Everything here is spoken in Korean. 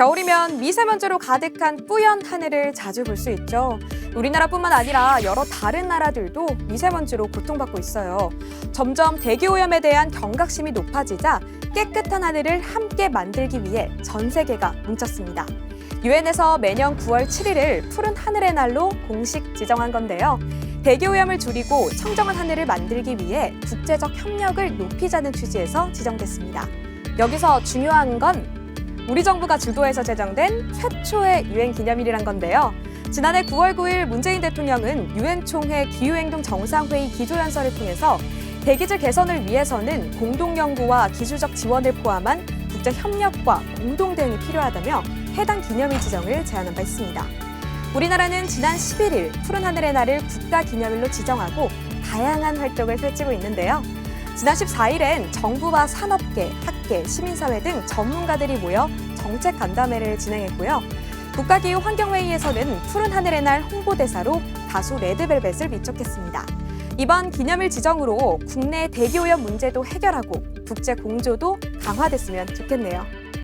겨울이면 미세먼지로 가득한 뿌연 하늘을 자주 볼 수 있죠. 우리나라뿐만 아니라 여러 다른 나라들도 미세먼지로 고통받고 있어요. 점점 대기 오염에 대한 경각심이 높아지자 깨끗한 하늘을 함께 만들기 위해 전 세계가 뭉쳤습니다. 유엔에서 매년 9월 7일을 푸른 하늘의 날로 공식 지정한 건데요. 대기 오염을 줄이고 청정한 하늘을 만들기 위해 국제적 협력을 높이자는 취지에서 지정됐습니다. 여기서 중요한 건 우리 정부가 주도해서 제정된 최초의 유엔 기념일이란 건데요. 지난해 9월 9일 문재인 대통령은 유엔 총회 기후행동 정상회의 기조연설을 통해서 대기질 개선을 위해서는 공동 연구와 기술적 지원을 포함한 국제 협력과 공동 대응이 필요하다며 해당 기념일 지정을 제안한 바 있습니다. 우리나라는 지난 11일 푸른 하늘의 날을 국가 기념일로 지정하고 다양한 활동을 펼치고 있는데요. 지난 14일엔 정부와 산업계, 학 계, 시민사회 등 전문가들이 모여 정책 간담회를 진행했고요. 국가기후 환경회의에서는 푸른 하늘의 날 홍보대사로 가수 레드벨벳을 위촉했습니다. 이번 기념일 지정으로 국내 대기오염 문제도 해결하고 국제 공조도 강화됐으면 좋겠네요.